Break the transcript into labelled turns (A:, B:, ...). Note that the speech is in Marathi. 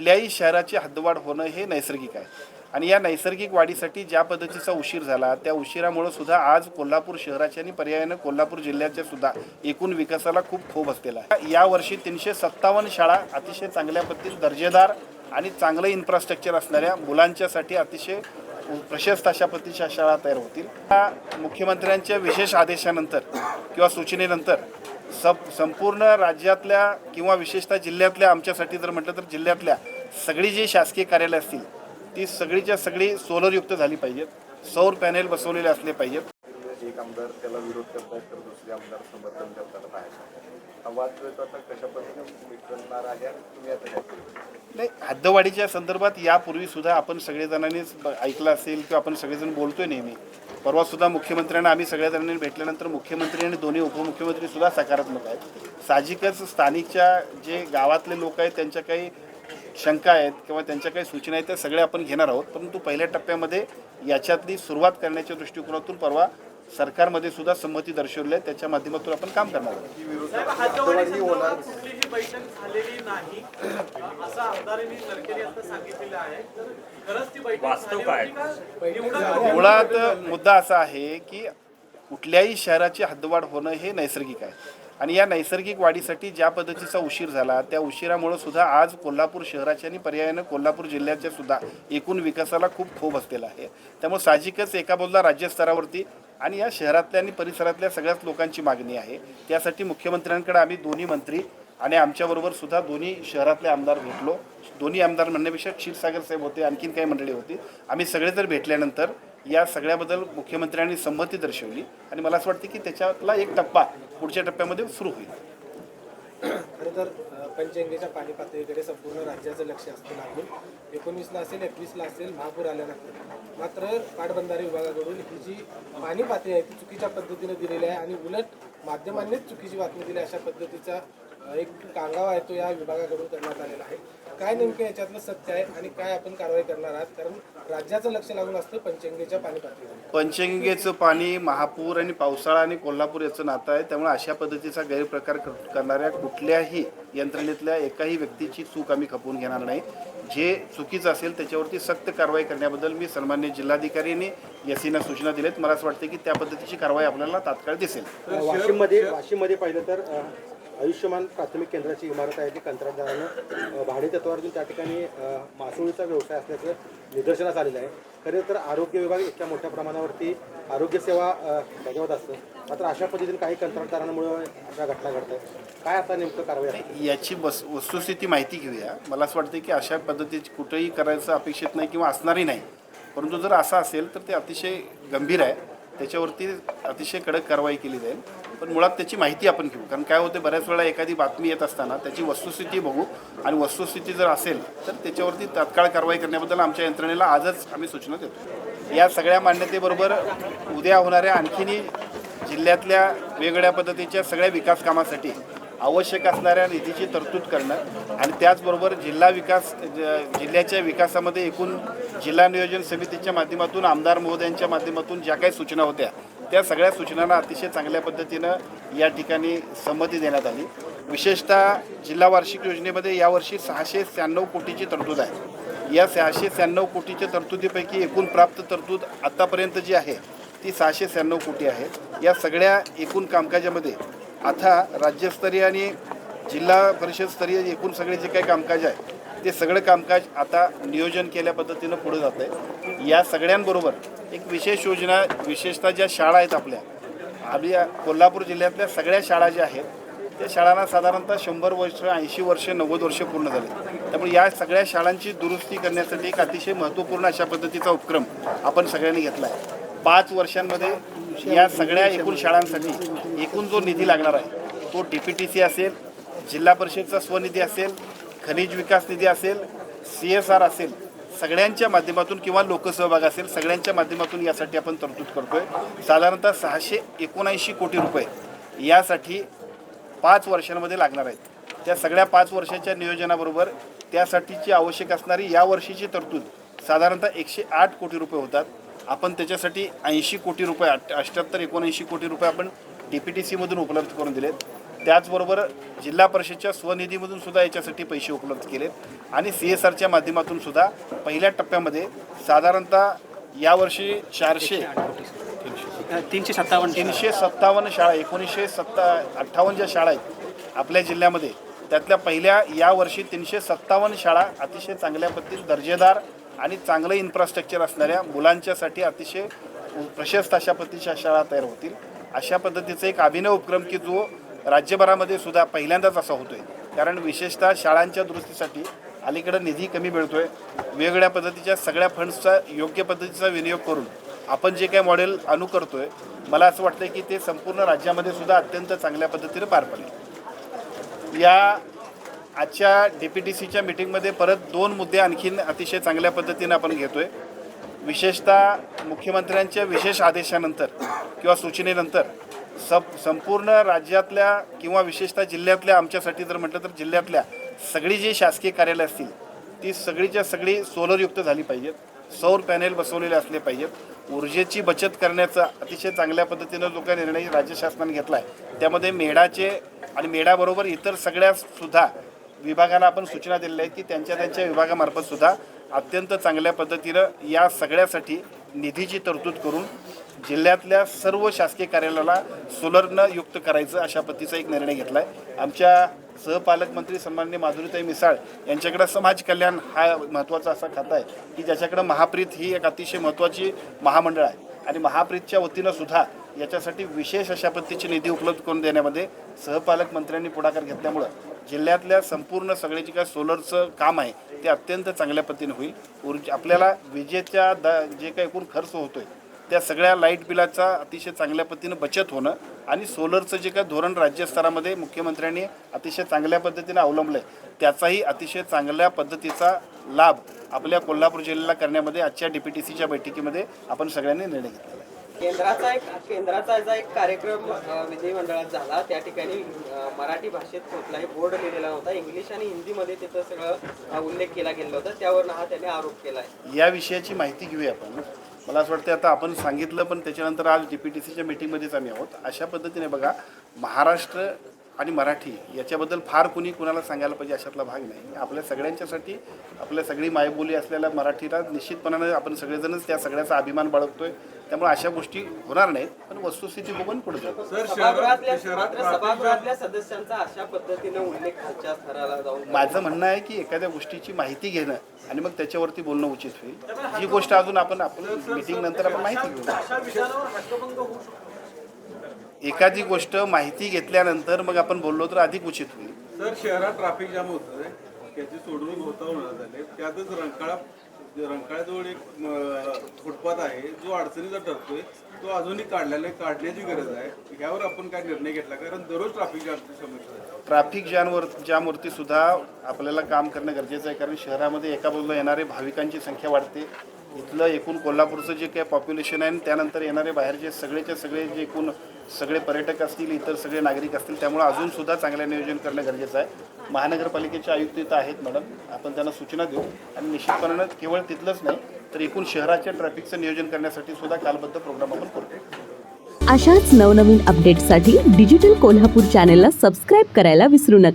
A: कुठल्याही शहराची हद्दवाढ होणं हे नैसर्गिक आहे. आणि या नैसर्गिक वाढीसाठी ज्या पद्धतीचा उशीर झाला त्या उशिरामुळं सुद्धा आज कोल्हापूर शहराच्या आणि पर्यायानं कोल्हापूर जिल्ह्याच्या सुद्धा एकूण विकासाला खूप खूप असलेला आहे. यावर्षी तीनशे सत्तावन्न शाळा अतिशय चांगल्या पद्धतीने दर्जेदार आणि चांगलं इन्फ्रास्ट्रक्चर असणाऱ्या मुलांच्यासाठी अतिशय प्रशस्त अशा पद्धतीच्या शाळा तयार होतील. मुख्यमंत्र्यांच्या विशेष आदेशानंतर किंवा सूचनेनंतर सब संपूर्ण राज्यातल्या किंवा विशेषतः जिल्ह्यातल्या आमच्यासाठी जर म्हटलं तर जिल्ह्यातल्या सगळी जी शासकीय कार्यालय असतील ती सगळीच्या सगळी सोलरयुक्त झाली पाहिजेत. सौर पॅनेल बसवलेले असले पाहिजेत.
B: एक आमदार त्याला विरोध करतायत तर दुसरे आमदार समर्थन करताना
A: नाही हद्दवाढीच्या संदर्भात यापूर्वी सुद्धा आपण सगळेजणांनीच ब- ऐकलं असेल किंवा आपण सगळेजण बोलतोय नेहमी. परवा सुद्धा मुख्यमंत्र्यांना आम्ही सगळ्या जणांनी भेटल्यानंतर मुख्यमंत्री आणि दोन्ही उपमुख्यमंत्री सुद्धा सकारात्मक आहेत. साहजिकच स्थानिकच्या जे गावातले लोक आहेत त्यांच्या काही शंका आहेत किंवा त्यांच्या काही सूचना आहेत त्या सगळ्या आपण घेणार आहोत. परंतु पहिल्या टप्प्यामध्ये याच्यातली सुरुवात करण्याच्या दृष्टिकोनातून परवा सरकारमध्ये सुद्धा संमती दर्शवली आहे. त्याच्या माध्यमातून आपण काम करणार आहोत. मुळात मुद्दा असा आहे की कुठल्याही शहराची हद्दवाढ होणं हे नैसर्गिक आहे. आणि या नैसर्गिक वाढीसाठी ज्या पद्धतीचा उशीर झाला त्या उशिरामुळे सुद्धा आज कोल्हापूर शहराच्या आणि पर्यायानं कोल्हापूर जिल्ह्याच्या सुद्धा एकूण विकासाला खूप खूप असलेला आहे. त्यामुळे साहजिकच एका बाजूला राज्यस्तरावरती आणि या शहरातल्या आणि परिसरातल्या सगळ्याच लोकांची मागणी आहे. त्यासाठी मुख्यमंत्र्यांकडे आम्ही दोन्ही मंत्री आणि आमच्याबरोबर सुद्धा दोन्ही शहरातले आमदार भेटलो. दोन्ही आमदार म्हणण्यापेक्षा क्षीरसागर साहेब होते आणखीन काही मंडळी होती. आम्ही सगळे जर भेटल्यानंतर या सगळ्याबद्दल मुख्यमंत्र्यांनी संमती दर्शवली आणि मला असं वाटतं की त्याच्यातला एक टप्पा पुढच्या टप्प्यामध्ये सुरू होईल.
C: खरं तर पंचगंगेच्या पाणी पातळीकडे संपूर्ण राज्याचं लक्ष असतं लागून एकोणीसला असेल एकवीसला असेल महापूर आल्यानंतर. मात्र पाटबंधारे विभागाकडून ही जी पाणी पातळी आहे ती चुकीच्या पद्धतीने दिलेली आहे आणि उलट माध्यमांनीच चुकीची बातमी दिली अशा पद्धतीचा एक कांगावा आहे तो या विभागाकडून करण्यात आलेला आहे. काय नेमकं याच्यातलं सत्य आहे आणि काय आपण कारवाई करणार आहात? कारण राज्याचं लक्ष लागून असतं पंचगंगेच्या पाणी पातळीवर
A: पंचगंगेचं पाणी महापूर आणि पावसाळा आणि कोल्हापूर याचं नातं आहे. त्यामुळे अशा पद्धतीचा गैरप्रकार कर- करणाऱ्या कुठल्याही यंत्रणेतल्या एकाही व्यक्तीची चूक आम्ही खपवून घेणार नाही. जे चुकीचं असेल त्याच्यावरती सक्त कारवाई करण्याबद्दल मी सन्मान्य जिल्हाधिकाऱ्यांनी एसीना सूचना दिल्यात. मला असं वाटतं की त्या पद्धतीची कारवाई आपल्याला तात्काळ दिसेल.
D: वाशिममध्ये वाशिममध्ये पाहिलं तर आयुष्यमान प्राथमिक केंद्राची इमारत आहे ती कंत्राटदारानं भाडे तत्वावरती त्या ठिकाणी मासोळीचा व्यवसाय असल्याचं निदर्शनास आलेलं आहे. खरे तर आरोग्य विभाग इतक्या मोठ्या प्रमाणावरती आरोग्यसेवा बजावत असतं. मात्र अशा पद्धतीने काही कंत्राटदारांमुळे अशा घटना घडत आहेत. काय आता नेमकं कारवाई आहे?
A: याची बस वस्तुस्थिती माहिती घेऊया. मला असं वाटतं की अशा पद्धतीची कुठंही करायचं अपेक्षित नाही किंवा असणारही नाही. परंतु जर असं असेल तर ते अतिशय गंभीर आहे. त्याच्यावरती अतिशय कडक कारवाई केली जाईल. पण मुळात त्याची माहिती आपण घेऊ. कारण काय होते बऱ्याच वेळा एखादी बातमी येत असताना त्याची वस्तुस्थिती बघू आणि वस्तुस्थिती जर असेल तर त्याच्यावरती तात्काळ कारवाई करण्याबद्दल आमच्या यंत्रणेला आजच आम्ही सूचना देतो. या सगळ्या मान्यतेबरोबर उद्या होणाऱ्या आणखीनही जिल्ह्यातल्या वेगवेगळ्या पद्धतीच्या सगळ्या विकास कामासाठी आवश्यक असणाऱ्या निधीची तरतूद करणं आणि त्याचबरोबर जिल्हा विकास ज- जिल्ह्याच्या विकासामध्ये एकूण जिल्हा नियोजन समितीच्या माध्यमातून आमदार महोदयांच्या माध्यमातून ज्या काही सूचना होत्या त्या सगळ्या सूचनांना अतिशय चांगल्या पद्धतीनं या ठिकाणी संमती देण्यात आली. विशेषतः जिल्हा वार्षिक योजनेमध्ये यावर्षी सहाशे शहाण्णव कोटीची तरतूद आहे. या सहाशे शहाण्णव कोटीच्या तरतुदीपैकी एकूण प्राप्त तरतूद आत्तापर्यंत जी आहे ती सहाशे शहाण्णव कोटी आहे. या सगळ्या एकूण कामकाजामध्ये आता राज्यस्तरीय आणि जिल्हा परिषदस्तरीय एकूण सगळे जे काही कामकाज आहे ते सगळं कामकाज आता नियोजन केल्या पद्धतीनं पुढे जात आहे या सगळ्यांबरोबर एक विशेष योजना विशेषतः ज्या शाळा आहेत आपल्या आम्ही कोल्हापूर जिल्ह्यातल्या सगळ्या शाळा ज्या आहेत त्या शाळांना साधारणतः शंभर वर्ष ऐंशी वर्ष नव्वद वर्ष पूर्ण झाले. त्यामुळे या सगळ्या शाळांची दुरुस्ती करण्यासाठी एक अतिशय महत्त्वपूर्ण अशा पद्धतीचा उपक्रम आपण सगळ्यांनी घेतला आहे. पाच वर्षांमध्ये या सगळ्या एकूण शाळांसाठी एकूण जो निधी लागणार आहे तो डी पी टी सी असेल जिल्हा परिषदचा स्वनिधी असेल खनिज विकास निधी असेल सी एस आर असेल सगळ्यांच्या माध्यमातून किंवा लोकसहभाग असेल सगळ्यांच्या माध्यमातून यासाठी आपण तरतूद करतोय. साधारणतः सहाशे एकोणऐंशी कोटी रुपये यासाठी पाच वर्षांमध्ये लागणार आहेत. त्या सगळ्या पाच वर्षाच्या नियोजनाबरोबर त्यासाठीची आवश्यक असणारी यावर्षीची तरतूद साधारणतः एकशे आठ कोटी रुपये होतात. आपण त्याच्यासाठी ऐंशी कोटी रुपये अठ अष्ट्याहत्तर एकोणऐंशी कोटी रुपये आपण डी पी टी सीमधून उपलब्ध करून दिलेत. त्याचबरोबर जिल्हा परिषदच्या स्वनिधीमधून सुद्धा याच्यासाठी पैसे उपलब्ध केलेत. आणि सी एस आरच्या माध्यमातून सुद्धा पहिल्या टप्प्यामध्ये साधारणतः यावर्षी चारशे
E: तीनशे सत्तावन्न
A: तीनशे सत्तावन्न शाळा एकोणीसशे सत्ता अठ्ठावन्न ज्या शाळा आहेत आपल्या जिल्ह्यामध्ये त्यातल्या पहिल्या यावर्षी तीनशे सत्तावन्न शाळा अतिशय चांगल्या पद्धतीने दर्जेदार आणि चांगलं इन्फ्रास्ट्रक्चर असणाऱ्या मुलांच्यासाठी अतिशय प्रशस्त अशा पद्धतीच्या शाळा तयार होतील. अशा पद्धतीचा एक अभिनव उपक्रम की जो राज्यभरामध्ये सुद्धा पहिल्यांदाच असा आहे कारण विशेषतः शाळांच्या दुरुस्तीसाठी अलीकडं निधी कमी मिळतो आहे वेगवेगळ्या पद्धतीच्या सगळ्या फंड्सचा योग्य पद्धतीचा विनियोग करून आपण जे काही मॉडेल अनुकरतोय मला असं वाटतं की ते संपूर्ण राज्यामध्ये सुद्धा अत्यंत चांगल्या पद्धतीने पार पडेल. या आजच्या डी पी टी सीच्या मिटिंगमध्ये परत दोन मुद्दे आणखीन अतिशय चांगल्या पद्धतीने आपण घेतो आहे विशेषतः मुख्यमंत्र्यांच्या विशेष आदेशानंतर किंवा सूचनेनंतर सब संपूर्ण राज्यातल्या किंवा विशेषतः जिल्ह्यातल्या आमच्यासाठी जर म्हटलं तर जिल्ह्यातल्या सगळी जी शासकीय कार्यालय असतील ती सगळीच्या सगळी सोलरयुक्त झाली पाहिजेत. सौर पॅनेल बसवलेले असले पाहिजेत. ऊर्जेची बचत करण्याचा अतिशय चांगल्या पद्धतीनं जो काही निर्णय राज्य शासनाने घेतला आहे त्यामध्ये मेढाचे आणि मेढाबरोबर इतर सगळ्यासुद्धा विभागांना आपण सूचना दिलेल्या आहेत की त्यांच्या त्यांच्या विभागामार्फतसुद्धा अत्यंत चांगल्या पद्धतीनं या सगळ्यासाठी निधीची तरतूद करून जिल्ह्यातल्या सर्व शासकीय कार्यालयाला सोलरनं युक्त करायचं अशा पद्धतीचा एक निर्णय घेतला आहे आमच्या सहपालकमंत्री सन्माननीय माधुरीताई मिसाळ यांच्याकडं समाज कल्याण हा महत्त्वाचा असा खाता आहे की ज्याच्याकडं महाप्रीत ही एक अतिशय महत्त्वाची महामंडळ आहे. आणि महाप्रीतच्या वतीनं सुद्धा याच्यासाठी विशेष अशा पद्धतीची निधी उपलब्ध करून देण्यामध्ये सहपालक मंत्र्यांनी पुढाकार घेतल्यामुळं जिल्ह्यातल्या संपूर्ण सगळे जे काय सोलरचं काम आहे ते अत्यंत चांगल्या पद्धतीने होईल. ऊर्जा आपल्याला विजेच्या द जे काही एकूण खर्च होतोय त्या सगळ्या लाइट बिलाचा अतिशय चांगल्या पद्धतीनं बचत होणं आणि सोलरचं जे काही धोरण राज्यस्तरामध्ये मुख्यमंत्र्यांनी अतिशय चांगल्या पद्धतीनं अवलंबलं आहे त्याचाही अतिशय चांगल्या पद्धतीचा लाभ आपल्या कोल्हापूर जिल्ह्याला करण्यामध्ये आजच्या डी पी टी सीच्या बैठकीमध्ये आपण सगळ्यांनी निर्णय घेतलेला आहे.
F: केंद्राचा एक केंद्राचा जो एक कार्यक्रम विधिमंडळात झाला त्या ठिकाणी मराठी भाषेत कुठलाही बोर्ड लिहिलेला होता इंग्लिश आणि हिंदीमध्ये तिथं सगळं उल्लेख केला गेला होता त्यावर हा त्याने आरोप केला आहे
A: या विषयाची माहिती घेऊया आपण. मला असं वाटतं आता आपण सांगितलं पण त्याच्यानंतर आज डी पी टी सीच्या मीटिंगमध्येच आम्ही आहोत. अशा पद्धतीने बघा महाराष्ट्र आणि मराठी याच्याबद्दल फार कुणी कुणाला सांगायला पाहिजे अशातला भाग नाही. आपल्या सगळ्यांच्यासाठी आपल्या सगळी मायबोली असलेल्या मराठीला निश्चितपणाने आपण सगळेजणच त्या सगळ्याचा अभिमान बाळगतोय. त्यामुळे अशा गोष्टी होणार नाहीत पण वस्तुस्थिती बघून पुढे जाऊ.
F: सभागृहातल्या मात्र सभागृहातल्या सदस्यांचा अशा पद्धतीने उल्लेख खालच्या स्तराला जाऊन
A: माझं म्हणणं आहे की एखाद्या गोष्टीची माहिती घेणं आणि मग त्याच्यावरती बोलणं उचित होईल. जी गोष्ट अजून आपण आपण मीटिंग नंतर आपण माहिती घेऊ. एखादी गोष्ट माहिती घेतल्यानंतर मग आपण बोललो तर अधिक उचित होईल.
G: सर शहरात ट्रॅफिक जाम होत त्याची सोडवणूक होता होणार झाले. त्यातच रंकाळा रंकाळ्याजवळ एक फुटपाथ आहे. जो अडचणीचा ठरतोय तो अजूनही काढलेला आहे काढण्याची गरज आहे. यावर आपण काय निर्णय घेतला? कारण दररोज ट्रॅफिक जामची समस्या
A: ट्रॅफिक जॅमवर जामवरती सुद्धा आपल्याला काम करणं गरजेचं आहे. कारण शहरामध्ये एका बाजूला येणारे भाविकांची संख्या वाढते. इथलं एकूण कोल्हापूरचं जे काही पॉप्युलेशन आहे त्यानंतर येणारे बाहेरचे सगळेचे सगळे जे एकूण सगळे पर्यटक असतील इतर सगळे नागरिक असतील त्यामुळे अजून सुद्धा चांगलं नियोजन करणं गरजेचं आहे. महानगरपालिकेचे आयुक्त इथं आहेत मॅडम. आपण त्यांना सूचना देऊ. आणि निश्चितपणानं केवळ तिथलंच नाही तर एकूण शहराच्या ट्रॅफिकचं नियोजन करण्यासाठी सुद्धा कालबद्ध प्रोग्राम आपण करतो
H: अशाच नवनवीन अपडेट्ससाठी डिजिटल कोल्हापूर चॅनेलला सबस्क्राईब करायला विसरू नका.